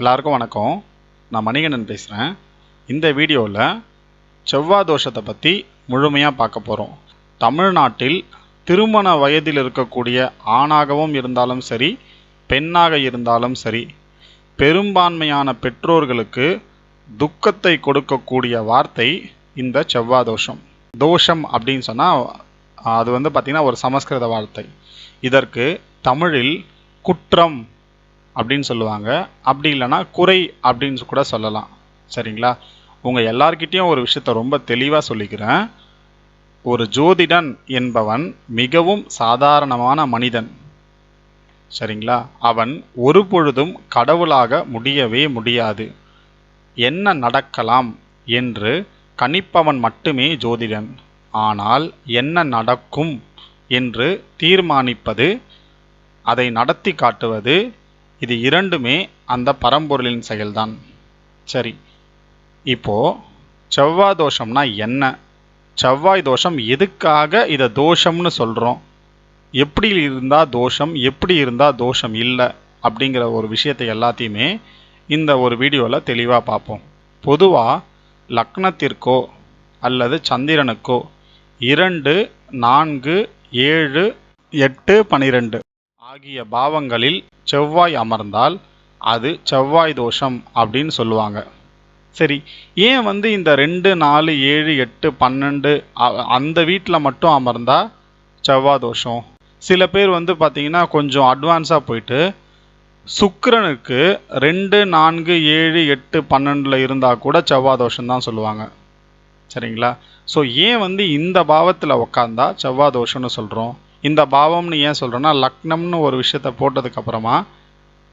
எல்லாருக்கும் வணக்கம். நான் மணிகண்டன் பேசுகிறேன் இந்த வீடியோவில் செவ்வாய் தோஷத்தை பற்றி முழுமையாக பார்க்க போகிறோம் தமிழ்நாட்டில் திருமண வயதில் இருக்கக்கூடிய ஆணாகவும் இருந்தாலும் சரி பெண்ணாக இருந்தாலும் சரி பெரும்பான்மையான பெற்றோர்களுக்கு துக்கத்தை கொடுக்கக்கூடிய வார்த்தை இந்த செவ்வாய் தோஷம். தோஷம் அப்படின்னு சொன்னால் அது வந்து பார்த்திங்கன்னா ஒரு சமஸ்கிருத வார்த்தை. இதற்கு தமிழில் குற்றம் அப்படின்னு சொல்லுவாங்க. அப்படி இல்லைன்னா குறை அப்படின்னு கூட சொல்லலாம். சரிங்களா? உங்கள் எல்லார்கிட்டேயும் ஒரு விஷயத்த ரொம்ப தெளிவாக சொல்லிக்கிறேன். ஒரு ஜோதிடன் என்பவன் மிகவும் சாதாரணமான மனிதன். சரிங்களா? அவன் ஒரு பொழுதும் கடவுளாக முடியவே முடியாது. என்ன நடக்கலாம் என்று கணிப்பவன் மட்டுமே ஜோதிடன். ஆனால் என்ன நடக்கும் என்று தீர்மானிப்பது அதை நடத்தி காட்டுவது இது இரண்டுமே அந்த பரம்பொருளின் செயல்தான். சரி. இப்போ செவ்வாய் தோஷம்னா என்ன? செவ்வாய் தோஷம் எதுக்காக இதை தோஷம்னு சொல்கிறோம் எப்படி இருந்தால் தோஷம் எப்படி இருந்தால் தோஷம் இல்லை? அப்படிங்கிற ஒரு விஷயத்தை எல்லாத்தையுமே இந்த ஒரு வீடியோவில் தெளிவாக பார்ப்போம். பொதுவாக லக்னத்திற்கோ அல்லது சந்திரனுக்கோ இரண்டு நான்கு ஏழு எட்டு பனிரெண்டு ஆகிய பாவங்களில் செவ்வாய் அமர்ந்தால் அது செவ்வாய் தோஷம் அப்படின்னு சொல்லுவாங்க. சரி ஏன் வந்து இந்த ரெண்டு நாலு ஏழு எட்டு பன்னெண்டு அந்த வீட்டில் மட்டும் அமர்ந்தால் செவ்வாய் தோஷம்? சில பேர் வந்து பார்த்தீங்கன்னா கொஞ்சம் அட்வான்ஸாக போயிட்டு சுக்கரனுக்கு ரெண்டு நான்கு ஏழு எட்டு பன்னெண்டில் இருந்தால் கூட செவ்வாய் தோஷம் தான் சொல்லுவாங்க. சரிங்களா? ஸோ ஏன் வந்து இந்த பாவத்தில் உக்காந்தா செவ்வாய் தோஷம்னு சொல்கிறோம் இந்த பாவம்னு ஏன் சொல்கிறேன்னா லக்னம்னு ஒரு விஷயத்த போட்டதுக்கு அப்புறமா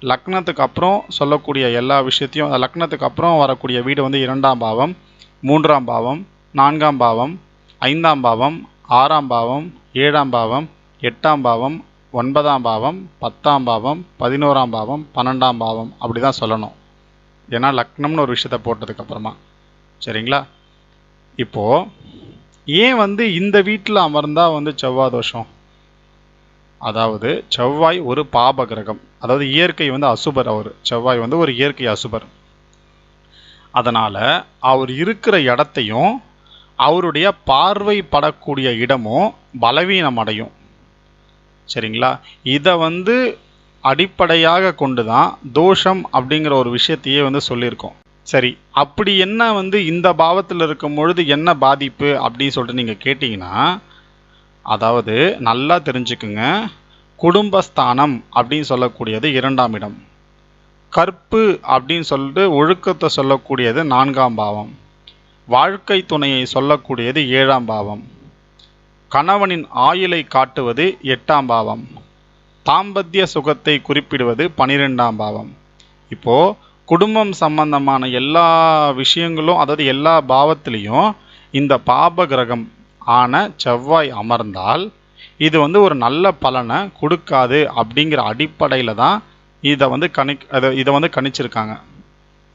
லக்னத்துக்கு அப்புறம் சொல்லக்கூடிய எல்லா விஷயத்தையும் அந்த லக்னத்துக்கு அப்புறம் வரக்கூடிய வீடு வந்து இரண்டாம் பாவம் மூன்றாம் பாவம் நான்காம் பாவம் ஐந்தாம் பாவம் ஆறாம் பாவம் ஏழாம் பாவம் எட்டாம் பாவம் ஒன்பதாம் பாவம் பத்தாம் பாவம் பதினோராம் பாவம் பன்னெண்டாம் பாவம் அப்படி தான் சொல்லணும். ஏன்னா லக்னம்னு ஒரு விஷயத்த போட்டதுக்கப்புறமா சரிங்களா? இப்போது ஏன் வந்து இந்த வீட்டில் அமர்ந்தால் வந்து செவ்வாய் தோஷம்? அதாவது செவ்வாய் ஒரு பாப கிரகம் அதாவது இயற்கை வந்து அசுபர் அவர். செவ்வாய் வந்து ஒரு இயற்கை அசுபர். அதனால் அவர் இருக்கிற இடத்தையும் அவருடைய பார்வை படக்கூடிய இடமும் பலவீனம் அடையும் சரிங்களா? இதை வந்து அடிப்படையாக கொண்டு தான் தோஷம் அப்படிங்கிற ஒரு விஷயத்தையே வந்து சொல்லியிருக்கோம். சரி அப்படி என்ன வந்து இந்த பாவத்தில் இருக்கும் பொழுது என்ன பாதிப்பு அப்படின்னு சொல்லிட்டு நீங்கள் கேட்டிங்கன்னா அதாவது நல்லா தெரிஞ்சுக்குங்க. குடும்பஸ்தானம் அப்படின்னு சொல்லக்கூடியது இரண்டாம் இடம். கற்பு அப்படின்னு சொல்லிட்டு ஒழுக்கத்தை சொல்லக்கூடியது நான்காம் பாவம். வாழ்க்கை துணையை சொல்லக்கூடியது ஏழாம் பாவம். கணவனின் ஆயுளை காட்டுவது எட்டாம் பாவம். தாம்பத்திய சுகத்தை குறிப்பிடுவது பனிரெண்டாம் பாவம். இப்போது குடும்பம் சம்பந்தமான எல்லா விஷயங்களும் அதாவது எல்லா பாவத்திலையும் இந்த பாப கிரகம் ஆன செவ்வாய் அமர்ந்தால் இது வந்து ஒரு நல்ல பலனை கொடுக்காது அப்படிங்கிற அடிப்படையில் தான் இதை வந்து கணி அதை இதை வந்து கணிச்சிருக்காங்க.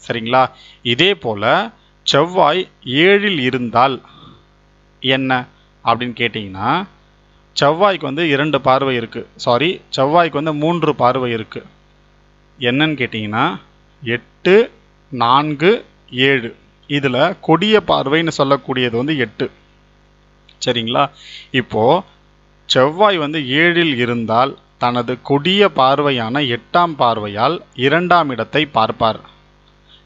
சரிங்களா? இதே போல் செவ்வாய் ஏழில் இருந்தால் என்ன அப்படின்னு கேட்டிங்கன்னா செவ்வாய்க்கு வந்து இரண்டு பார்வை இருக்குது சாரி செவ்வாய்க்கு வந்து மூன்று பார்வை இருக்குது என்னன்னு கேட்டிங்கன்னா எட்டு நான்கு ஏழு. இதில் கொடிய பார்வைன்னு சொல்லக்கூடியது வந்து எட்டு. சரிங்களா? இப்போது செவ்வாய் வந்து ஏழில் இருந்தால் தனது கொடிய பார்வையான எட்டாம் பார்வையால் இரண்டாம் இடத்தை பார்ப்பார்.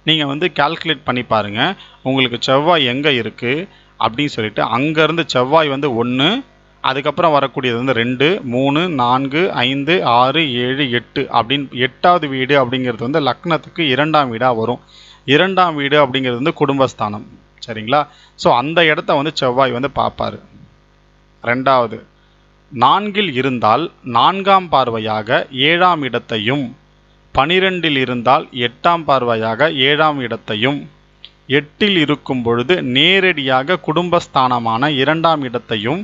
நீங்கள் வந்து கால்குலேட் பண்ணி பாருங்கள் உங்களுக்கு செவ்வாய் எங்கே இருக்குது அப்படின்னு சொல்லிட்டு அங்கேருந்து செவ்வாய் வந்து ஒன்று அதுக்கப்புறம் வரக்கூடியது வந்து ரெண்டு மூணு நான்கு ஐந்து ஆறு ஏழு எட்டு அப்படின்னு எட்டாவது வீடு அப்படிங்கிறது வந்து லக்னத்துக்கு இரண்டாம் வீடாக வரும். இரண்டாம் வீடு அப்படிங்கிறது வந்து குடும்பஸ்தானம். சரிங்களா? ஸோ அந்த இடத்த வந்து செவ்வாய் வந்து பார்ப்பாரு. ரெண்டாவது நான்கில் இருந்தால் நான்காம் பார்வையாக ஏழாம் இடத்தையும் பனிரெண்டில் இருந்தால் எட்டாம் பார்வையாக ஏழாம் இடத்தையும் எட்டில் இருக்கும் பொழுது நேரடியாக குடும்பஸ்தானமான இரண்டாம் இடத்தையும்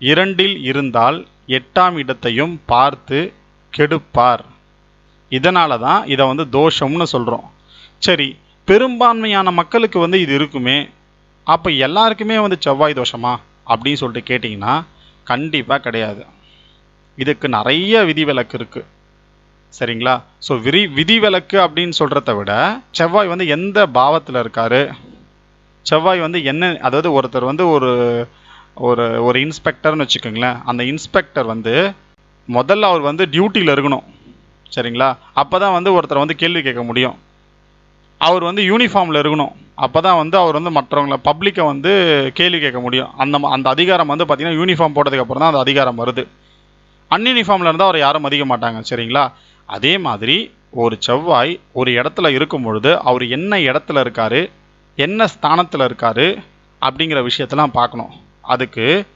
இரண்டில் இருந்தால் எட்டாம் இடத்தையும் பார்த்து கெடுப்பார். இதனால தான் இதை வந்து தோஷம்னு சொல்கிறோம் சரி பெரும்பான்மையான மக்களுக்கு வந்து இது இருக்குமே? அப்போ எல்லாருக்குமே வந்து செவ்வாய் தோஷமா அப்படின்னு சொல்லிட்டு கேட்டிங்கன்னா கண்டிப்பாக கிடையாது. இதுக்கு நிறைய விதிவிலக்கு இருக்குது சரிங்களா? ஸோ விரி விதிவிலக்கு அப்படின்னு சொல்கிறத விட செவ்வாய் வந்து எந்த பாவத்தில் இருக்காரு? செவ்வாய் வந்து என்ன அதாவது ஒருத்தர் வந்து ஒரு ஒரு ஒரு இன்ஸ்பெக்டர்னு வச்சுக்கோங்களேன். அந்த இன்ஸ்பெக்டர் வந்து முதல்ல அவர் வந்து டியூட்டியில் இருக்கணும். சரிங்களா? அப்போ தான் வந்து ஒருத்தர் வந்து கேள்வி கேட்க முடியும். அவர் வந்து யூனிஃபார்மில் இருக்கணும். அப்போ தான் வந்து அவர் வந்து மற்றவங்கள பப்ளிக்கை வந்து கேள்வி கேட்க முடியும். அந்த ம- அந்த அதிகாரம் வந்து பார்த்திங்கன்னா யூனிஃபார்ம் போட்டதுக்கப்புறம் தான் அந்த அதிகாரம் வருது. அன்யூனிஃபார்மில் இருந்தால் அவர் யாரும் மதிக்க மாட்டாங்க சரிங்களா? அதே மாதிரி ஒரு செவ்வாய் ஒரு இடத்துல இருக்கும் பொழுது அவர் என்ன இடத்துல இருக்கார் என்ன ஸ்தானத்தில் இருக்கார் அப்படிங்கிற விஷயத்தெல்லாம் பார்க்கணும். அதுக்கு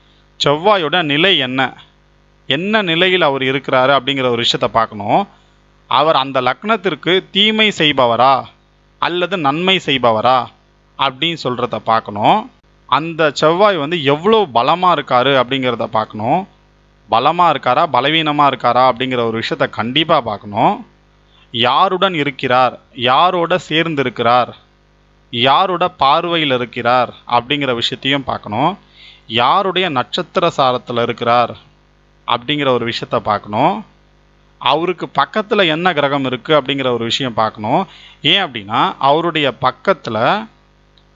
செவ்வாயோட நிலை என்ன என்ன நிலையில் அவர் இருக்கிறாரு அப்படிங்கிற ஒரு விஷயத்த பார்க்கணும். அவர் அந்த லக்னத்திற்கு தீமை செய்பவரா? அல்லது நன்மை செய்பவரா அப்படின்னு சொல்கிறத பார்க்கணும். அந்த செவ்வாய் வந்து எவ்வளோ பலமாக இருக்காரு அப்படிங்கிறத பார்க்கணும். பலமாக இருக்காரா பலவீனமாக இருக்காரா அப்படிங்கிற ஒரு விஷயத்த கண்டிப்பாக பார்க்கணும். யாருடன் இருக்கிறார் யாரோட சேர்ந்து இருக்கிறார் யாரோட பார்வையில் இருக்கிறார் அப்படிங்கிற விஷயத்தையும் பார்க்கணும். யாருடைய நட்சத்திர சாரத்தில் இருக்கிறார் அப்படிங்கிற ஒரு விஷயத்த பார்க்கணும். அவருக்கு பக்கத்தில் என்ன கிரகம் இருக்குது அப்படிங்கிற ஒரு விஷயம் பார்க்கணும். ஏன் அப்படின்னா அவருடைய பக்கத்தில்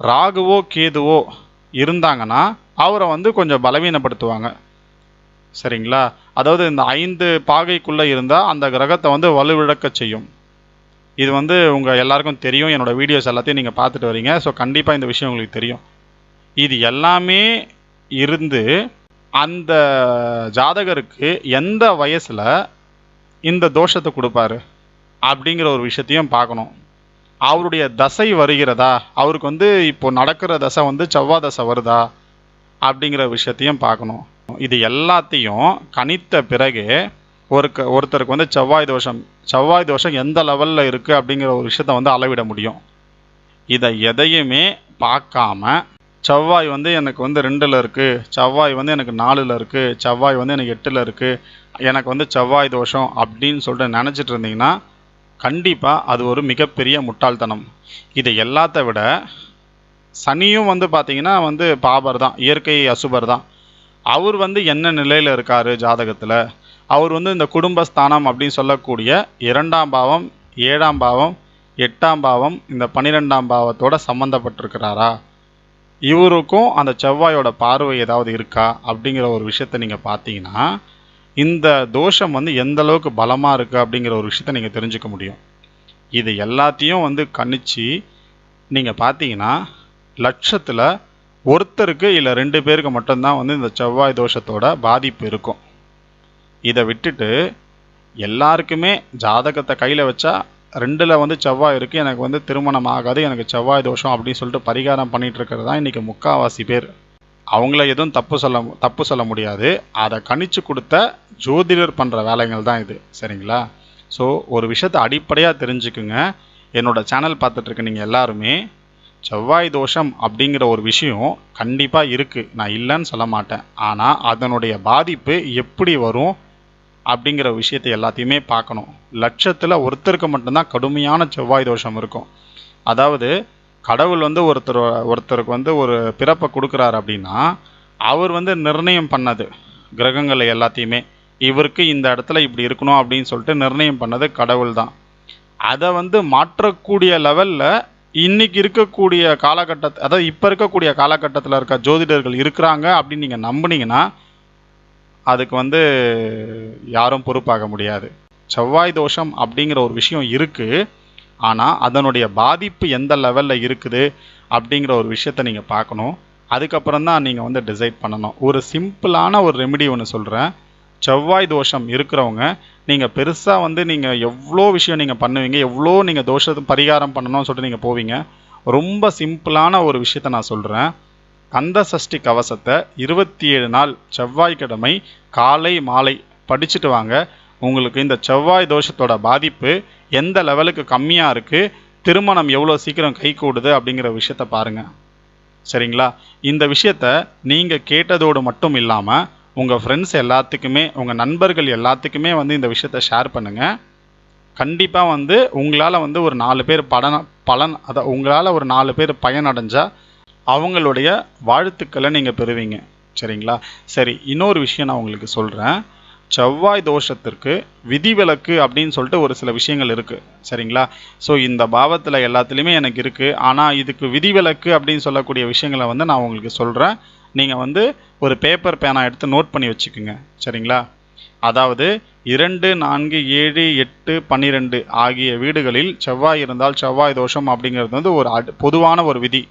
ராகுவோ கேதுவோ இருந்தாங்கன்னா அவரை வந்து கொஞ்சம் பலவீனப்படுத்துவாங்க. சரிங்களா? அதாவது இந்த ஐந்து பாகைக்குள்ளே இருந்தால் அந்த கிரகத்தை வந்து வலுவிழக்க செய்யும். இது வந்து உங்கள் எல்லாருக்கும் தெரியும். என்னோடய வீடியோஸ் எல்லாத்தையும் நீங்கள் பார்த்துட்டு வரீங்க. ஸோ கண்டிப்பாக இந்த விஷயம் உங்களுக்கு தெரியும். இது எல்லாமே இருந்து அந்த ஜாதகருக்கு எந்த வயசில் இந்த தோஷத்தை கொடுப்பாரு அப்படிங்கிற ஒரு விஷயத்தையும் பார்க்கணும். அவருடைய தசை வருகிறதா? அவருக்கு வந்து இப்போ நடக்கிற தசை வந்து செவ்வாய் தசை வருதா? அப்படிங்கிற விஷயத்தையும் பார்க்கணும். இது எல்லாத்தையும் கணித்த பிறகு ஒரு ஒருத்தருக்கு வந்து செவ்வாய் தோஷம் செவ்வாய் தோஷம் எந்த லெவலில் இருக்குது அப்படிங்கிற ஒரு விஷயத்த வந்து அளவிட முடியும். இதை எதையுமே பார்க்காம செவ்வாய் வந்து எனக்கு வந்து ரெண்டில் இருக்குது செவ்வாய் வந்து எனக்கு நாலில் இருக்குது செவ்வாய் வந்து எனக்கு எட்டில் இருக்குது எனக்கு வந்து செவ்வாய் தோஷம் அப்படின்னு சொல்லிட்டு நினச்சிட்டு இருந்தீங்கன்னா கண்டிப்பாக அது ஒரு மிகப்பெரிய முட்டாள்தனம். இதை எல்லாத்த விட சனியும் வந்து பார்த்தீங்கன்னா வந்து பாபர் தான் இயற்கை அசுபர் தான். அவர் வந்து என்ன நிலையில் இருக்கார் ஜாதகத்தில்? அவர் வந்து இந்த குடும்பஸ்தானம் அப்படின்னு சொல்லக்கூடிய இரண்டாம் பாவம் ஏழாம் பாவம் எட்டாம் பாவம் இந்த பன்னிரெண்டாம் பாவத்தோட சம்மந்தப்பட்டிருக்கிறாரா இவருக்கும் அந்த செவ்வாயோட பார்வை ஏதாவது இருக்கா? அப்படிங்கிற ஒரு விஷயத்தை நீங்கள் பார்த்தீங்கன்னா இந்த தோஷம் வந்து எந்த அளவுக்கு பலமாக இருக்குது அப்படிங்கிற ஒரு விஷயத்த நீங்கள் தெரிஞ்சுக்க முடியும். இது எல்லாத்தையும் வந்து கணிச்சு நீங்கள் பார்த்தீங்கன்னா லட்சத்தில் ஒருத்தருக்கு இல்லை ரெண்டு பேருக்கு மட்டும்தான் வந்து இந்த செவ்வாய் தோஷத்தோட பாதிப்பு இருக்கும். இதை விட்டுட்டு எல்லாருக்குமே ஜாதகத்தை கையில் வச்சா ரெண்டில் வந்து செவ்வாய் இருக்குது எனக்கு வந்து திருமணம் ஆகாது எனக்கு செவ்வாய் தோஷம் அப்படின்னு சொல்லிட்டு பரிகாரம் பண்ணிகிட்டு இருக்கிறது தான் இன்றைக்கி முக்காவாசி பேர். அவங்கள எதுவும் தப்பு சொல்ல தப்பு சொல்ல முடியாது. அதை கணிச்சு கொடுத்த ஜோதிடர் பண்ணுற வேலைகள் தான் இது. சரிங்களா? ஸோ ஒரு விஷயத்தை அடிப்படையாக தெரிஞ்சுக்குங்க. என்னோடய சேனல் பார்த்துட்ருக்க நீங்கள் எல்லாருமே செவ்வாய் தோஷம் அப்படிங்கிற ஒரு விஷயம் கண்டிப்பாக இருக்குது நான் இல்லைன்னு சொல்ல மாட்டேன். ஆனால் அதனுடைய பாதிப்பு எப்படி வரும் அப்படிங்கிற விஷயத்தை எல்லாத்தையுமே பார்க்கணும். லட்சத்தில் ஒருத்தருக்கு மட்டும்தான் கடுமையான செவ்வாய் தோஷம் இருக்கும். அதாவது கடவுள் வந்து ஒருத்தர் ஒருத்தருக்கு வந்து ஒரு பிறப்பை கொடுக்குறாரு அப்படின்னா அவர் வந்து நிர்ணயம் பண்ணது. கிரகங்களை எல்லாத்தையுமே. இவருக்கு இந்த இடத்துல இப்படி இருக்கணும் அப்படின்னு சொல்லிட்டு நிர்ணயம் பண்ணது கடவுள் தான். அதை வந்து மாற்றக்கூடிய லெவலில் இன்னைக்கு இருக்கக்கூடிய காலகட்டத்தை அதாவது இப்போ இருக்கக்கூடிய காலகட்டத்தில் இருக்க ஜோதிடர்கள் இருக்கிறாங்க அப்படின்னு நீங்கள் நம்புனீங்கன்னா அதுக்கு வந்து யாரும் பொறுப்பாக முடியாது. செவ்வாய் தோஷம் அப்படிங்கிற ஒரு விஷயம் இருக்குது ஆனால் அதனுடைய பாதிப்பு எந்த லெவலில் இருக்குது அப்படிங்கிற ஒரு விஷயத்த நீங்கள் பார்க்கணும். அதுக்கப்புறம் தான் நீங்கள் வந்து டிசைட் பண்ணணும். ஒரு சிம்பிளான ஒரு ரெமெடி ஒன்று சொல்கிறேன் செவ்வாய் தோஷம் இருக்கிறவங்க நீங்கள் பெருசாக வந்து நீங்கள் எவ்வளோ விஷயம் நீங்கள் பண்ணுவீங்க எவ்வளோ நீங்கள் தோஷத்தை பரிகாரம் பண்ணணும்னு சொல்லிட்டு நீங்கள் போவீங்க. ரொம்ப சிம்பிளான ஒரு விஷயத்த நான் சொல்கிறேன் கந்த சஷ்டி கவசத்தை இருபத்தி ஏழு நாள் செவ்வாய்க்கிழமை காலை மாலை படிச்சுட்டு வாங்க. உங்களுக்கு இந்த செவ்வாய் தோஷத்தோட பாதிப்பு எந்த லெவலுக்கு கம்மியாக இருக்குது திருமணம் எவ்வளோ சீக்கிரம் கை கூடுது அப்படிங்கிற விஷயத்த பாருங்கள் சரிங்களா? இந்த விஷயத்த நீங்கள் கேட்டதோடு மட்டும் இல்லாமல் உங்கள் ஃப்ரெண்ட்ஸ் எல்லாத்துக்குமே உங்கள் நண்பர்கள் எல்லாத்துக்குமே வந்து இந்த விஷயத்த ஷேர் பண்ணுங்கள் கண்டிப்பாக வந்து உங்களால் வந்து ஒரு நாலு பேர் படன பலன் அதை உங்களால் ஒரு நாலு பேர் பயனடைஞ்சால் அவங்களுடைய வாழ்த்துக்களை நீங்கள் பெறுவீங்க. சரிங்களா? சரி இன்னொரு விஷயம் நான் உங்களுக்கு சொல்கிறேன் செவ்வாய் தோஷத்திற்கு விதிவிலக்கு அப்படின்னு சொல்லிட்டு ஒரு சில விஷயங்கள் இருக்குது சரிங்களா? ஸோ இந்த பாவத்தில் எல்லாத்துலேயுமே எனக்கு இருக்குது ஆனால் இதுக்கு விதிவிலக்கு அப்படின்னு சொல்லக்கூடிய விஷயங்களை வந்து நான் உங்களுக்கு சொல்கிறேன் நீங்கள் வந்து ஒரு பேப்பர் பேனா எடுத்து நோட் பண்ணி வச்சுக்கோங்க. சரிங்களா? அதாவது இரண்டு நான்கு ஏழு எட்டு பன்னிரெண்டு ஆகிய வீடுகளில் செவ்வாய் இருந்தால் செவ்வாய் தோஷம் அப்படிங்கிறது வந்து ஒரு அடு பொதுவான ஒரு விதி.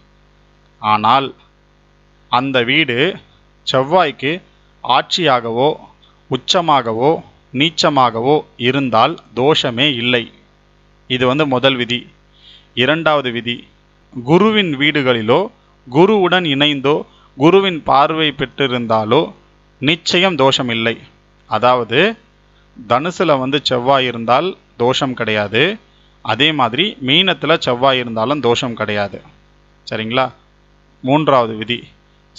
ஆனால் அந்த வீடு செவ்வாய்க்கு ஆட்சியாகவோ உச்சமாகவோ நீச்சமாகவோ இருந்தால் தோஷமே இல்லை. இது வந்து முதல் விதி. இரண்டாவது விதி. குருவின் வீடுகளிலோ குருவுடன் இணைந்தோ குருவின் பார்வை பெற்றிருந்தாலோ நிச்சயம் தோஷம் இல்லை அதாவது தனுசில் வந்து செவ்வாய் இருந்தால் தோஷம் கிடையாது. அதே மாதிரி மீனத்தில் செவ்வாய் இருந்தாலும் தோஷம் கிடையாது. சரிங்களா? மூன்றாவது விதி.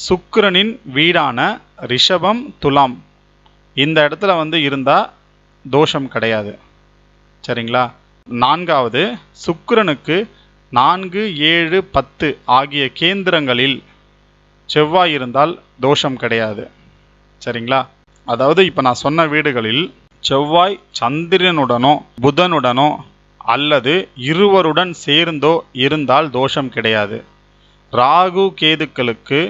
சுக்கிரனின் வீடான ரிஷபம் துலாம். இந்த இடத்துல வந்து இருந்தால் தோஷம் கிடையாது. சரிங்களா? நான்காவது சுக்கிரனுக்கு நான்கு ஏழு பத்து ஆகிய கேந்திரங்களில் செவ்வாய் இருந்தால் தோஷம் கிடையாது. சரிங்களா? அதாவது இப்போ நான் சொன்ன வீடுகளில் செவ்வாய் சந்திரனுடனோ புதனுடனோ அல்லது இருவருடன் சேர்ந்தோ இருந்தால் தோஷம் கிடையாது. ராகு கேதுக்களுக்கு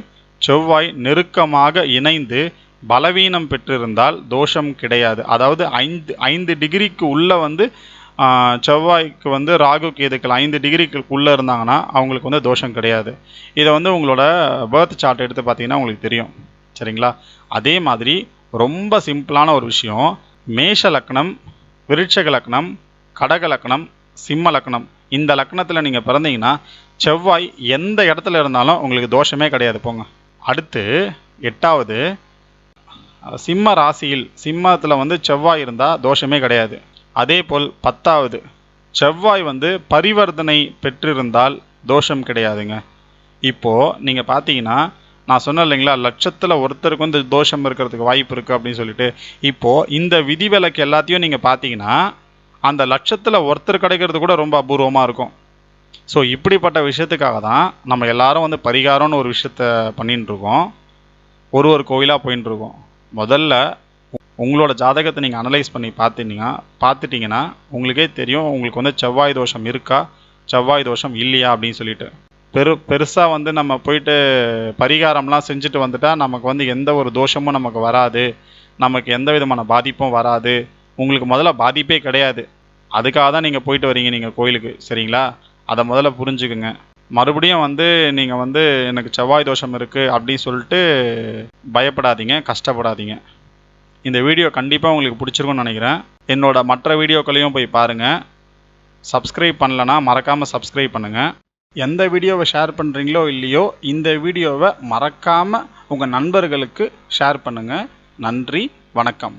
செவ்வாய் நெருக்கமாக இணைந்து பலவீனம் பெற்றிருந்தால் தோஷம் கிடையாது. அதாவது ஐந்து ஐந்து டிகிரிக்கு உள்ளே வந்து செவ்வாய்க்கு வந்து ராகு கேதுக்கள் ஐந்து டிகிரிக்கு உள்ளே இருந்தாங்கன்னா அவங்களுக்கு வந்து தோஷம் கிடையாது. இதை வந்து உங்களோட பர்த் சார்ட் எடுத்து பார்த்தீங்கன்னா உங்களுக்கு தெரியும். சரிங்களா? அதே மாதிரி ரொம்ப சிம்பிளான ஒரு விஷயம். மேஷ லக்னம் விருட்சக லக்னம் கடக லக்னம் சிம்ம லக்னம். இந்த லக்னத்தில் நீங்கள் பிறந்தீங்கன்னா செவ்வாய் எந்த இடத்துல இருந்தாலும் உங்களுக்கு தோஷமே கிடையாது. போங்க. அடுத்து எட்டாவது சிம்ம ராசியில் சிம்மத்தில் வந்து செவ்வாய் இருந்தால் தோஷமே கிடையாது. அதே போல் பத்தாவது செவ்வாய் வந்து பரிவர்த்தனை பெற்றிருந்தால் தோஷம் கிடையாதுங்க. இப்போது நீங்கள் பார்த்தீங்கன்னா நான் சொன்னேன் இல்லைங்களா லட்சத்தில் ஒருத்தருக்கு வந்து தோஷம் இருக்கிறதுக்கு வாய்ப்பு இருக்குது அப்படின்னு சொல்லிட்டு. இப்போது இந்த விதிவிலக்கு எல்லாத்தையும் நீங்கள் பார்த்தீங்கன்னா அந்த லட்சத்தில் ஒருத்தர் கிடைக்கிறது கூட ரொம்ப அபூர்வமாக இருக்கும். ஸோ இப்படிப்பட்ட விஷயத்துக்காக தான் நம்ம எல்லாரும் வந்து பரிகாரம்னு ஒரு விஷயத்த பண்ணிட்டு இருக்கோம். ஒரு ஒரு கோயிலாக போயின்னு இருக்கோம். முதல்ல உங்களோட ஜாதகத்தை நீங்கள் அனலைஸ் பண்ணி பார்த்துட்டீங்கன்னா பார்த்துட்டிங்கன்னா உங்களுக்கே தெரியும் உங்களுக்கு வந்து செவ்வாய் தோஷம் இருக்கா செவ்வாய் தோஷம் இல்லையா அப்படின்னு சொல்லிட்டு. பெரு பெருசாக வந்து நம்ம போயிட்டு பரிகாரம்லாம் செஞ்சுட்டு வந்துட்டால் நமக்கு வந்து எந்த ஒரு தோஷமும் நமக்கு வராது. நமக்கு எந்த விதமான பாதிப்பும் வராது. உங்களுக்கு முதல்ல பாதிப்பே கிடையாது. அதுக்காக தான் நீங்கள் போயிட்டு வரீங்க நீங்கள் கோயிலுக்கு. சரிங்களா? அதை முதல்ல புரிஞ்சுக்குங்க. மறுபடியும் வந்து நீங்கள் வந்து எனக்கு செவ்வாய் தோஷம் இருக்குது அப்படின்னு சொல்லிட்டு பயப்படாதீங்க கஷ்டப்படாதீங்க. இந்த வீடியோ கண்டிப்பாக உங்களுக்கு பிடிச்சிருக்கும்னு நினைக்கிறேன். என்னோட மற்ற வீடியோக்களையும் போய் பாருங்கள் சப்ஸ்கிரைப் பண்ணலன்னா மறக்காமல் சப்ஸ்கிரைப் பண்ணுங்கள் எந்த வீடியோவை ஷேர் பண்ணுறீங்களோ இல்லையோ இந்த வீடியோவை மறக்காமல் உங்கள் நண்பர்களுக்கு ஷேர் பண்ணுங்கள் நன்றி வணக்கம்.